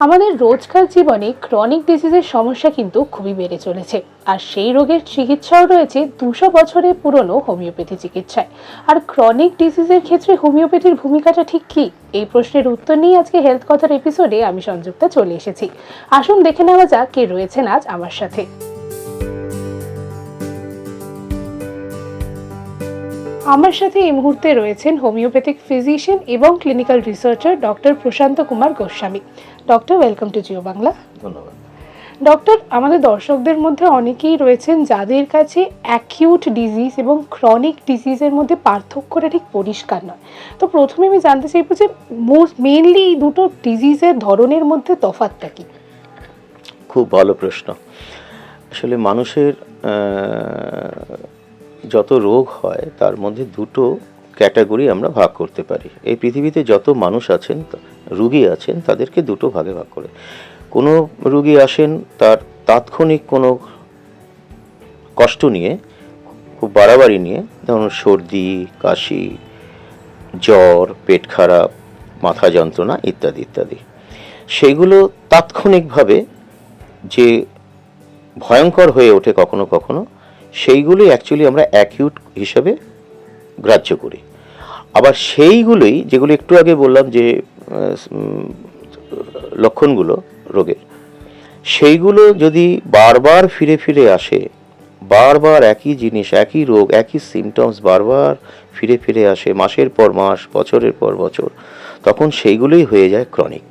আমাদের রোজকার জীবনে ক্রনিক ডিজিজের সমস্যা কিন্তু খুবই বেড়ে চলেছে। আর সেই রোগের চিকিৎসাও রয়েছে দুশো বছরের পুরনো হোমিওপ্যাথি চিকিৎসায়। আর ক্রনিক ডিজিজের ক্ষেত্রে হোমিওপ্যাথির ভূমিকাটা ঠিক কী? এই প্রশ্নের উত্তর নিয়ে আজকে হেলথ কথার এপিসোডে আমি সংযুক্ত চলে এসেছি। আসুন দেখে নেওয়া যাক কে রয়েছেন আজ আমার সাথে। আমার সাথে এই মুহূর্তে রয়েছেন হোমিওপ্যাথিক ফিজিশিয়ান এবং clinical researcher doctor Prashanta Kumar Goswami. Doctor welcome to Jio Bangla. ধন্যবাদ। ডক্টর আমাদের দর্শকদের মধ্যে অনেকেই রয়েছেন যাদের কাছে অ্যাকিউট ডিজিজ এবং ক্রনিক ডিজিজের মধ্যে পার্থক্যটা ঠিক পরিষ্কার নয়। তো প্রথমে আমি জানতে চাইব যে মোস্ট মেনলি এই দুটো ডিজিজের ধরনের মধ্যে তফাৎটা কি? খুব ভালো প্রশ্ন। আসলে মানুষের যত রোগ হয়, তার মধ্যে দুটো ক্যাটাগরি আমরা ভাগ করতে পারি। এই পৃথিবীতে যত মানুষ আছেন রুগী আছেন, তাদেরকে দুটো ভাগে ভাগ করে। কোনো রুগী আসেন, তার তাৎক্ষণিক কোনো কষ্ট নিয়ে, খুব বাড়াবাড়ি নিয়ে যেমন সর্দি, কাশি, জ্বর, পেট খারাপ, মাথা যন্ত্রণা ইত্যাদি ইত্যাদি। সেগুলো তাৎক্ষণিকভাবে যে ভয়ঙ্কর হয়ে ওঠে কখনো কখনো সেইগুলোই অ্যাকচুয়ালি আমরা অ্যাকিউট হিসাবে গ্রাহ্য করি। আবার সেইগুলোই, যেগুলো একটু আগে বললাম যে লক্ষণগুলো রোগের, সেইগুলো যদি বারবার ফিরে ফিরে আসে, বারবার একই জিনিস, একই রোগ, একই সিমটমস বারবার ফিরে ফিরে আসে, মাসের পর মাস, বছরের পর বছর, তখন সেইগুলোই হয়ে যায় ক্রনিক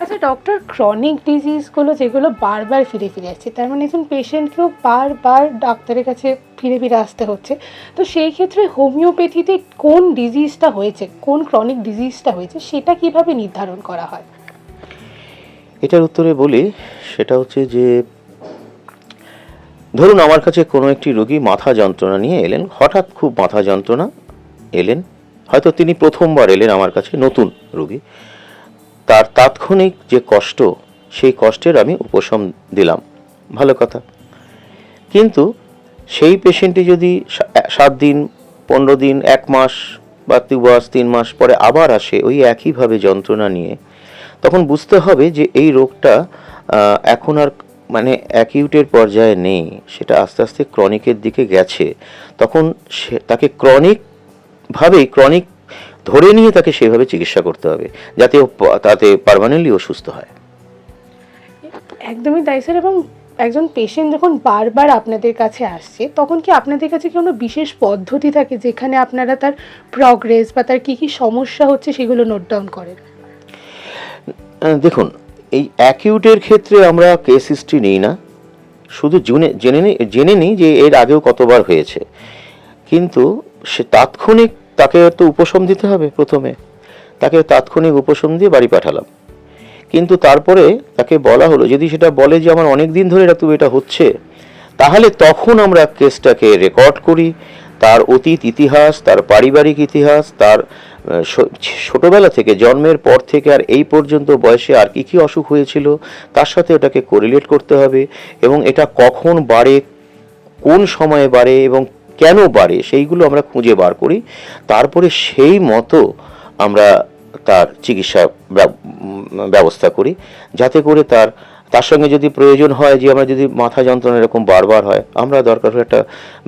আচ্ছা ডক্টর ক্রনিক ডিজিজগুলো যেগুলো বারবার ফিরে ফিরে আসছে, তার মানে একজন পেশেন্টকেও বারবার ডাক্তারের কাছে ফিরে ফিরে আসতে হচ্ছে। তো সেই ক্ষেত্রে হোমিওপ্যাথিতে কোন ডিজিজটা হয়েছে, কোন ক্রনিক ডিজিজটা হয়েছে, সেটা কীভাবে নির্ধারণ করা হয়? এটার উত্তরে বলি, সেটা হচ্ছে যে, ধরুন আমার কাছে কোনো একটি রোগী মাথা যন্ত্রণা নিয়ে এলেন, হঠাৎ খুব মাথা যন্ত্রণা এলেন, হয়তো তিনি প্রথমবার এলেন আমার কাছে নতুন রোগী তাৎক্ষণিক যে কষ্ট, সেই কষ্টের আমি উপশম দিলাম। ভালো কথা। কিন্তু সেই পেশেন্টে যদি সাত দিন, পনেরো দিন, এক মাস বা দু মাস, তিন মাস পরে আবার আসে ওই একইভাবে যন্ত্রণা নিয়ে, তখন বুঝতে হবে যে এই রোগটা এখন আর মানে অ্যাকিউটের পর্যায়ে নেই। সেটা আস্তে আস্তে ক্রনিকের দিকে গেছে। তখন সে, তাকে ক্রনিকভাবেই ক্রনিক ধরে নিয়ে তাকে সেভাবে চিকিৎসা করতে হবে যাতে তাতে পারমানেন্টলি ও সুস্থ হয়। একদমই তাই স্যার। এবং একজন পেশেন্ট যখন বারবার আপনাদের কাছে আসছে তখন কি আপনাদের কাছে কোনো বিশেষ পদ্ধতি থাকে যেখানে আপনারা তার প্রগ্রেস বা তার কী কী সমস্যা হচ্ছে সেগুলো নোট ডাউন করেন? দেখুন এই অ্যাকিউটের ক্ষেত্রে আমরা কেস হিস্ট্রি নিই না। শুধু জুনে জেনে নিই জেনে নিই যে এর আগেও কতবার হয়েছে। কিন্তু সে তাৎক্ষণিক তাকে তো উপশম দিতে হবে প্রথমে। তাকে তাৎক্ষণিক উপশম দিয়ে বাড়ি পাঠালাম। কিন্তু তারপরে তাকে বলা হলো, যদি সেটা বলে যে আমার অনেক দিন ধরে এটা তুমি এটা হচ্ছে, তাহলে তখন আমরা কেসটাকে রেকর্ড করি। তার অতীত ইতিহাস, তার পারিবারিক ইতিহাস, তার ছোটবেলা থেকে, জন্মের পর থেকে আর এই পর্যন্ত বয়সে আর কি কি অসুখ হয়েছিল, তার সাথে ওটাকে কোরিলেট করতে হবে এবং এটা কখন বাড়ে, কোন সময়ে বাড়ে এবং কেন বাড়ে সেইগুলো আমরা খুঁজে বার করি। তারপরে সেই মতো আমরা তার চিকিৎসা ব্যবস্থা করি। যাতে করে তার তার সঙ্গে যদি প্রয়োজন হয়, যে আমরা যদি মাথা যন্ত্রণা এরকম বারবার হয়, আমরা দরকার হলে একটা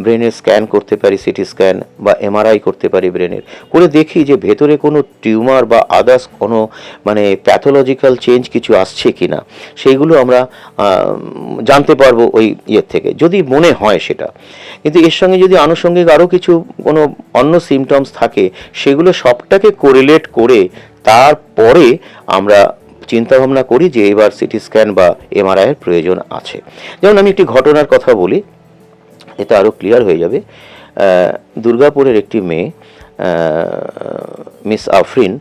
ব্রেনের স্ক্যান করতে পারি সিটি স্ক্যান বা এমআরআই করতে পারি ব্রেনের করে দেখি যে ভেতরে কোনো টিউমার বা আদার্স কোনো মানে প্যাথোলজিক্যাল চেঞ্জ কিছু আসছে কি না সেইগুলো আমরা জানতে পারব ওই ইয়ের থেকে, যদি মনে হয় সেটা। কিন্তু এর সঙ্গে যদি আনুষঙ্গিক আরও কিছু কোনো অন্য সিমটমস থাকে, সেগুলো সবটাকে কোরিলেট করে তারপরে আমরা চিন্তা ভাবনা করি যে এবার সিটি স্ক্যান বা এমআরআই এর প্রয়োজন আছে। যেমন আমি একটি ঘটনার কথা বলি, এটা আরও ক্লিয়ার হয়ে যাবে। দুর্গাপুরের একটি মেয়ে মিস আফরিন,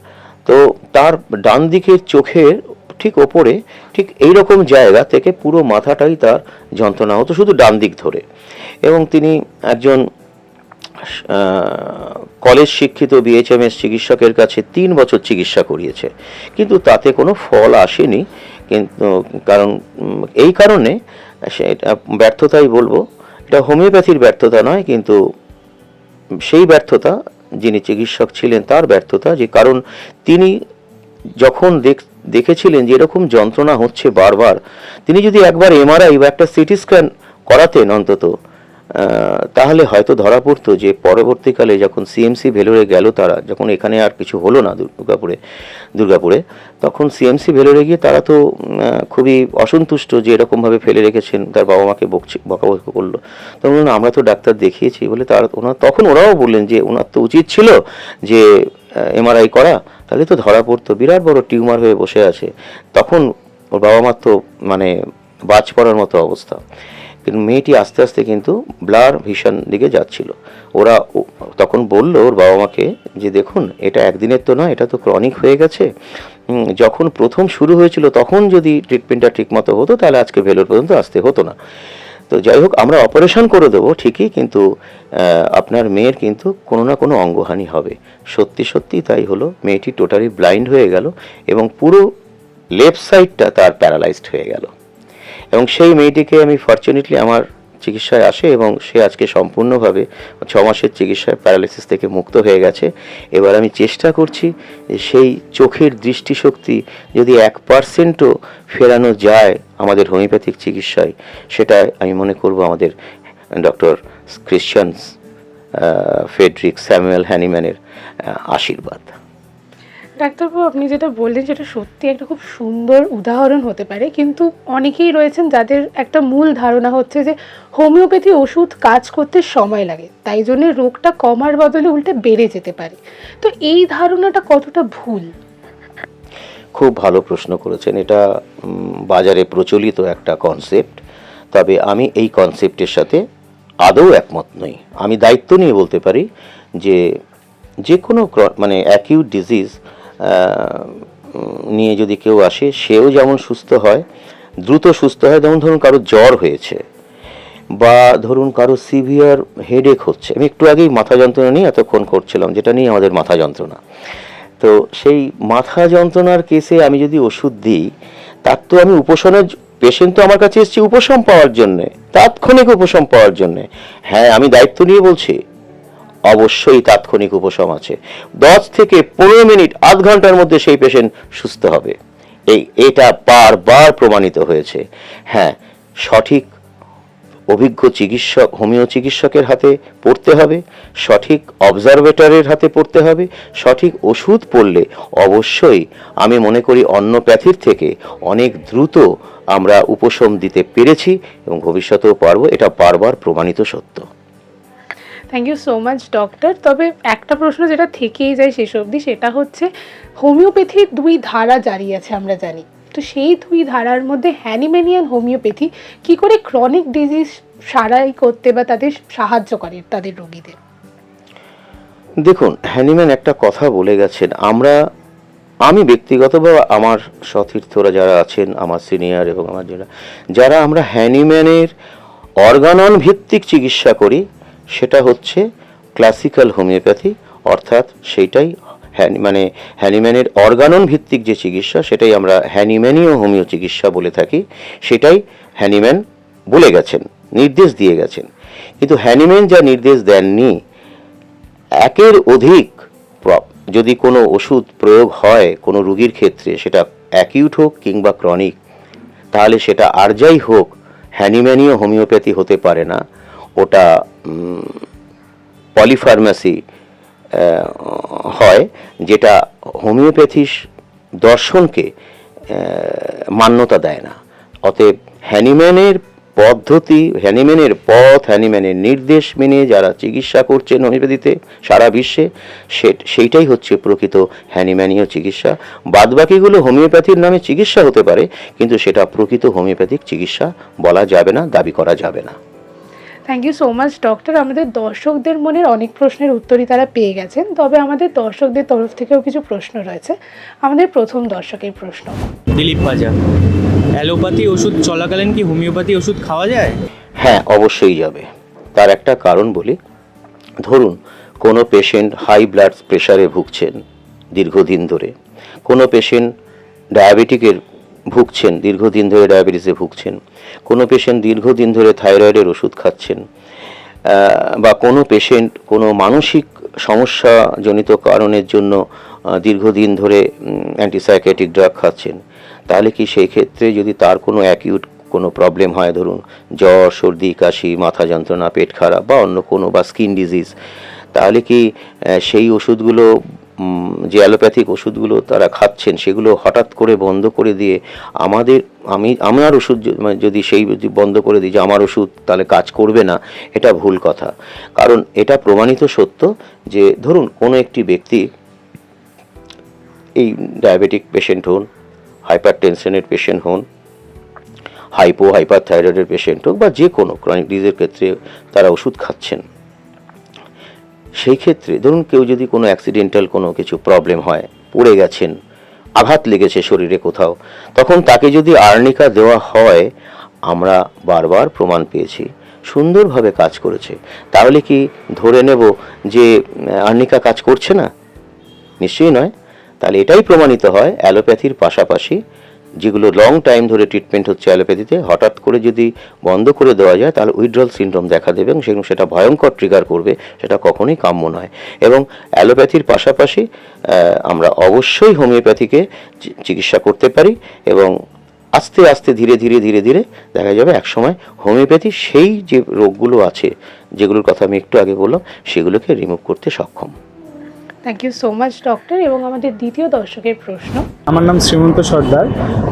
তো তার ডান দিকের চোখের ঠিক ওপরে ঠিক এই রকম জায়গা থেকে পুরো মাথাটাই তার যন্ত্রণা হতো শুধু ডান দিক ধরে। এবং তিনি একজন কলেজ শিক্ষিত বিএচএমএস চিকিৎসকের কাছে তিন বছর চিকিৎসা করিয়েছে। কিন্তু তাতে কোনো ফল আসেনি। কিন্তু, কারণ এই কারণে সেটা ব্যর্থতাই বলব। এটা হোমিওপ্যাথির ব্যর্থতা নয়, কিন্তু সেই ব্যর্থতা, যিনি চিকিৎসক ছিলেন, তার ব্যর্থতা যে কারণ তিনি যখন দেখ, দেখেছিলেন যে এরকম যন্ত্রণা হচ্ছে বারবার, তিনি যদি একবার এমআরআই বা একটা সিটি স্ক্যান করাতেন অন্তত তাহলে হয়তো ধরা পড়তো যে পরবর্তীকালে যখন সিএমসি ভেলোরে গেল তারা, যখন এখানে আর কিছু হলো না দুর্গাপুরে দুর্গাপুরে, তখন সিএমসি ভেলোরে গিয়ে তারা তো খুবই অসন্তুষ্ট যে এরকমভাবে ফেলে রেখেছেন তার বাবা মাকে বকছে, বকাবকি করল। তখন আমরা তো ডাক্তার দেখিয়েছি। বলে তার ওনার, তখন ওরাও বললেন যে, ওনার তো উচিত ছিল যে এমআরআই করা, তাহলে তো ধরা পড়তো। বিরাট বড় টিউমার হয়ে বসে আছে। তখন ওর বাবা মার তো মানে বাজ পড়ার মতো অবস্থা। কিন্তু মেয়েটি আস্তে আস্তে কিন্তু ব্লার ভীষণ দিকে যাচ্ছিল। ওরা তখন বলল ওর বাবা মাকে যে, দেখুন, এটা একদিনের তো নয়, এটা তো ক্রনিক হয়ে গেছে। যখন প্রথম শুরু হয়েছিল, তখন যদি ট্রিটমেন্টটা ঠিকমতো হতো, তাহলে আজকে ভেলোর পর্যন্ত আসতে হতো না। তো যাই হোক, আমরা অপারেশন করে দেবো, ঠিকই, কিন্তু আপনার মেয়ের কিন্তু কোনো না কোনো অঙ্গহানি হবে। সত্যি সত্যি তাই হলো, মেয়েটি টোটালি ব্লাইন্ড হয়ে গেল এবং পুরো লেফট সাইডটা তার প্যারালাইজড হয়ে গেল। এবং সেই মেয়েটিকে আমি ফর্চুনেটলি আমার চিকিৎসায় আসে এবং সে আজকে সম্পূর্ণভাবে ছ মাসের চিকিৎসায় প্যারালাইসিস থেকে মুক্ত হয়ে গেছে। এবার আমি চেষ্টা করছি যে সেই চোখের দৃষ্টিশক্তি যদি এক পার্সেন্টও ফেরানো যায় আমাদের হোমিওপ্যাথিক চিকিৎসায় সেটা আমি মনে করব আমাদের ডক্টর ক্রিশ্চিয়ানস ফেডরিক স্যামুয়েল হ্যানিম্যানের আশীর্বাদ। ডাক্তারবাবু, আপনি যেটা বললেন সেটা সত্যি একটা খুব সুন্দর উদাহরণ হতে পারে। কিন্তু অনেকেই রয়েছেন যাদের একটা মূল ধারণা হচ্ছে যে হোমিওপ্যাথি ওষুধ কাজ করতে সময় লাগে, তাই জন্য রোগটা কমার বদলে উল্টে বেড়ে যেতে পারে। তো এই ধারণাটা কতটা ভুল? খুব ভালো প্রশ্ন করেছেন। এটা বাজারে প্রচলিত একটা কনসেপ্ট তবে আমি এই কনসেপ্টের সাথে আদৌ একমত নই। আমি দায়িত্ব নিয়ে বলতে পারি যে যে কোনো মানে অ্যাকিউট ডিজিজ নিয়ে যদি কেউ আসে, সেও যেমন সুস্থ হয়, দ্রুত সুস্থ হয়, যেমন ধরুন কারও জ্বর হয়েছে বা ধরুন কারও সিভিয়ার হেডেক হচ্ছে। আমি একটু আগেই মাথা যন্ত্রণা নিয়ে এতক্ষণ করছিলাম, যেটা নিয়ে আমাদের মাথা যন্ত্রণা। তো সেই মাথা যন্ত্রণার কেসে আমি যদি ওষুধ দিই, তার তো আমি উপশমের পেশেন্ট তো আমার কাছে এসেছি উপশম পাওয়ার জন্যে, তাৎক্ষণিক উপশম পাওয়ার জন্যে। হ্যাঁ আমি দায়িত্ব নিয়ে বলছি। অবশ্যই তাৎক্ষণিক উপশম আছে। দশ থেকে পনেরো মিনিট, আধ ঘণ্টার মধ্যে সেই পেশেন্ট সুস্থ হবে। এই, এটা বারবার প্রমাণিত হয়েছে। হ্যাঁ সঠিক অভিজ্ঞ চিকিৎসক, হোমিও চিকিৎসকের হাতে পড়তে হবে, সঠিক অবজারভেটরের হাতে পড়তে হবে, সঠিক ওষুধ পড়লে অবশ্যই আমি মনে করি অন্য প্যাথির থেকে অনেক দ্রুত আমরা উপশম দিতে পেরেছি এবং ভবিষ্যতেও পারব, এটা বারবার প্রমাণিত সত্য। Thank you so much doctor তবে একটা প্রশ্ন যেটা থেকেই যায় শেষ অবধি, সেটা হচ্ছে, হোমিওপ্যাথির দুই ধারা জারি আছে আমরা জানি। তো সেই দুই ধারার মধ্যে হ্যানিম্যানিয়ান হোমিওপ্যাথি কি করে ক্রনিক ডিজিজ সারাই করতে বা তাদের সাহায্য করে তাদের রোগীদের? দেখুন হ্যানিম্যান একটা কথা বলে গেছেন। আমরা, আমি ব্যক্তিগত বা আমার সতীর্থরা যারা আছেন, আমার সিনিয়র এবং আমার যারা যারা আমরা হ্যানিম্যানের অর্গানন ভিত্তিক চিকিৎসা করি সেটা হচ্ছে ক্লাসিক্যাল হোমিওপ্যাথি অর্থাৎ সেইটাই হ্যানি মানে হ্যানিম্যানের অর্গানন ভিত্তিক যে চিকিৎসা, সেটাই আমরা হ্যানিম্যানীয় হোমিও চিকিৎসা বলে থাকি, সেটাই হ্যানিম্যান বলে গেছেন, নির্দেশ দিয়ে গেছেন। কিন্তু হ্যানিম্যান যা নির্দেশ দেননি, একের অধিক যদি কোনো ওষুধ প্রয়োগ হয় কোনো রুগীর ক্ষেত্রে, সেটা অ্যাকিউট হোক কিংবা ক্রনিক তাহলে সেটা আর যাই হোক, হ্যানিম্যানীয় হোমিওপ্যাথি হতে পারে না। ওটা পলিফার্মাসি হয়, যেটা হোমিওপ্যাথি দর্শনকে মান্যতা দেয় না। অতএব হ্যানিম্যানের পদ্ধতি, হ্যানিম্যানের পথ, হ্যানিম্যানের নির্দেশ মেনে যারা চিকিৎসা করছেন হোমিওপ্যাথিতে সারা বিশ্বে সেইটাই হচ্ছে প্রকৃত হ্যানিম্যানীয় চিকিৎসা। বাদবাকিগুলো হোমিওপ্যাথির নামে চিকিৎসা হতে পারে, কিন্তু সেটা প্রকৃত হোমিওপ্যাথিক চিকিৎসা বলা যাবে না, দাবি করা যাবে না। Thank you so much doctor আমাদের দর্শকদের মনের অনেক প্রশ্নের উত্তরই তারা পেয়ে গেছেন। তবে আমাদের দর্শকদের তরফ থেকেও কিছু প্রশ্ন রয়েছে। আমাদের প্রথম দর্শকের প্রশ্ন। দিলীপ পাজা অ্যালোপ্যাথি ওষুধ চলাকালীন কি হোমিওপ্যাথি ওষুধ খাওয়া যায়? হ্যাঁ অবশ্যই যাবে। তার একটা কারণ বলি। ধরুন কোনো পেশেন্ট হাই ব্লাড প্রেশারে ভুগছেন দীর্ঘদিন ধরে। কোনো পেশেন্ট ডায়াবেটিকের ভুগছেন, দীর্ঘদিন ধরে ডায়াবেটিসে ভুগছেন। কোনো পেশেন্ট দীর্ঘদিন ধরে থাইরয়েডের ওষুধ খাচ্ছেন। বা কোনো পেশেন্ট কোনো মানসিক সমস্যাজনিত কারণের জন্য দীর্ঘদিন ধরে অ্যান্টিসাইকেটিক ড্রাগ খাচ্ছেন। তাহলে কি সেই ক্ষেত্রে যদি তার কোনো অ্যাকিউট কোনো প্রবলেম হয়, ধরুন জ্বর, সর্দি, কাশি, মাথা যন্ত্রণা, পেট খারাপ বা অন্য কোনো বা স্কিন ডিজিজ তাহলে কি সেই ওষুধগুলো যে অ্যালোপ্যাথিক ওষুধগুলো তারা খাচ্ছেন, সেগুলো হঠাৎ করে বন্ধ করে দিয়ে আমাদের, আমি, আমার ওষুধ মানে যদি সেই বন্ধ করে দিই যে আমার ওষুধ তাহলে কাজ করবে না, এটা ভুল কথা। কারণ এটা প্রমাণিত সত্য যে ধরুন কোনো একটি ব্যক্তি এই ডায়াবেটিক পেশেন্ট হন হাইপার টেনশনের পেশেন্ট হন হাইপো হাইপার থাইরয়েডের পেশেন্ট হোক বা যে কোনো ক্রনিক ডিজিজের ক্ষেত্রে তারা ওষুধ খাচ্ছেন। সেই ক্ষেত্রে ধরুন কেউ যদি কোনো অ্যাক্সিডেন্টাল কোনো কিছু প্রবলেম হয়, পড়ে গেছেন, আঘাত লেগেছে শরীরে কোথাও, তখন তাকে যদি আর্নিকা দেওয়া হয়, আমরা বারবার প্রমাণ পেয়েছি, সুন্দরভাবে কাজ করেছে। তাহলে কি ধরে নেব যে, আর্নিকা কাজ করছে না? নিশ্চয়ই নয়। তাহলে এটাই প্রমাণিত হয় অ্যালোপ্যাথির পাশাপাশি যেগুলো লং টাইম ধরে ট্রিটমেন্ট হচ্ছে অ্যালোপ্যাথিতে, হঠাৎ করে যদি বন্ধ করে দেওয়া যায়, তাহলে উইথড্রল সিনড্রোম দেখা দেবে এবং সেগুলো সেটা ভয়ঙ্কর ট্রিগার করবে, সেটা কখনোই কাম্য নয়। এবং অ্যালোপ্যাথির পাশাপাশি আমরা অবশ্যই হোমিওপ্যাথিকে চিকিৎসা করতে পারি এবং আস্তে আস্তে ধীরে ধীরে ধীরে ধীরে দেখা যাবে একসময় হোমিওপ্যাথি সেই যে রোগগুলো আছে, যেগুলোর কথা আমি একটু আগে বললাম, সেগুলোকে রিমুভ করতে সক্ষম। Thank you so much doctor এবং আমাদের দ্বিতীয় দর্শকের প্রশ্ন। আমার নাম শ্রীমন্ত সর্দার।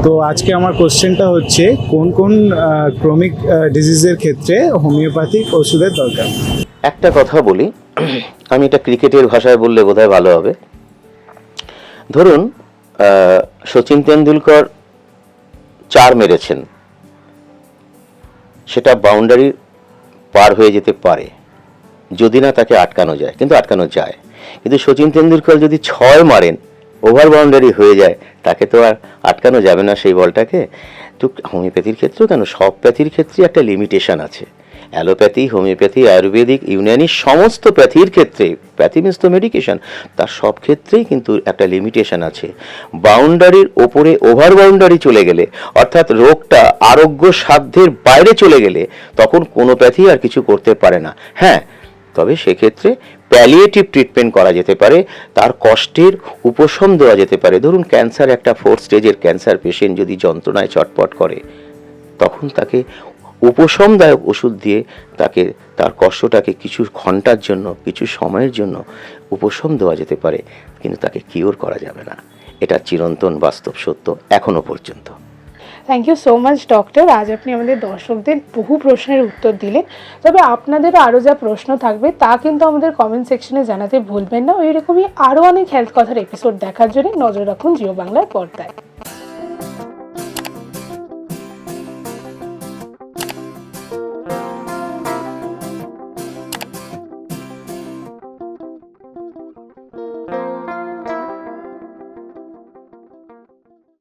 তো আজকে আমার কোশ্চেনটা হচ্ছে কোন কোন ক্রমিক ডিজিজের ক্ষেত্রে হোমিওপ্যাথিক ওষুধের দরকার? একটা কথা বলি। আমি এটা ক্রিকেটের ভাষায় বললে বোধহয় ভালো হবে। ধরুন সচিন তেন্ডুলকর চার মেরেছেন। সেটা বাউন্ডারি পার হয়ে যেতে পারে। যদি না তাকে আটকানো যায় কিন্তু আটকানো যায়। কিন্তু সচিন তেন্ডুলকর যদি ছয় মারেন ওভার বাউন্ডারি হয়ে যায়, তাকে তো আর আটকানো যাবে না সেই বলটাকে। তো হোমিওপ্যাথির ক্ষেত্রেও কেন? সব প্যাথির ক্ষেত্রে একটা লিমিটেশন আছে। অ্যালোপ্যাথি, হোমিওপ্যাথি, আয়ুর্বেদিক, ইউনানি, সমস্ত প্যাথির ক্ষেত্রে, প্যাথি মিনস তো মেডিকেশন তার সব ক্ষেত্রেই কিন্তু একটা লিমিটেশন আছে। বাউন্ডারির ওপরে ওভার বাউন্ডারি চলে গেলে, অর্থাৎ রোগটা আরোগ্য সাধ্যের বাইরে চলে গেলে, তখন কোনো প্যাথি আর কিছু করতে পারে না। হ্যাঁ তবে সেক্ষেত্রে প্যালিয়েটিভ ট্রিটমেন্ট করা যেতে পারে, তার কষ্টের উপশম দেওয়া যেতে পারে। ধরুন ক্যান্সার একটা ফোর স্টেজের ক্যান্সার পেশেন্ট যদি যন্ত্রণায় চটপট করে, তখন তাকে উপশমদায়ক ওষুধ দিয়ে তাকে, তার কষ্টটাকে কিছু ঘণ্টার জন্য, কিছু সময়ের জন্য উপশম দেওয়া যেতে পারে, কিন্তু তাকে কিওর করা যাবে না। এটা চিরন্তন বাস্তব সত্য এখনও পর্যন্ত। Thank you so much doctor আজ আপনি আমাদের দর্শকদের বহু প্রশ্নের উত্তর দিলেন। তবে আপনাদেরও আরও যা প্রশ্ন থাকবে, তা কিন্তু আমাদের কমেন্ট সেকশনে জানাতে ভুলবেন না। ওই রকমই আরও অনেক হেলথ কথার এপিসোড দেখার জন্য নজর রাখুন জিও বাংলার পর্দায়।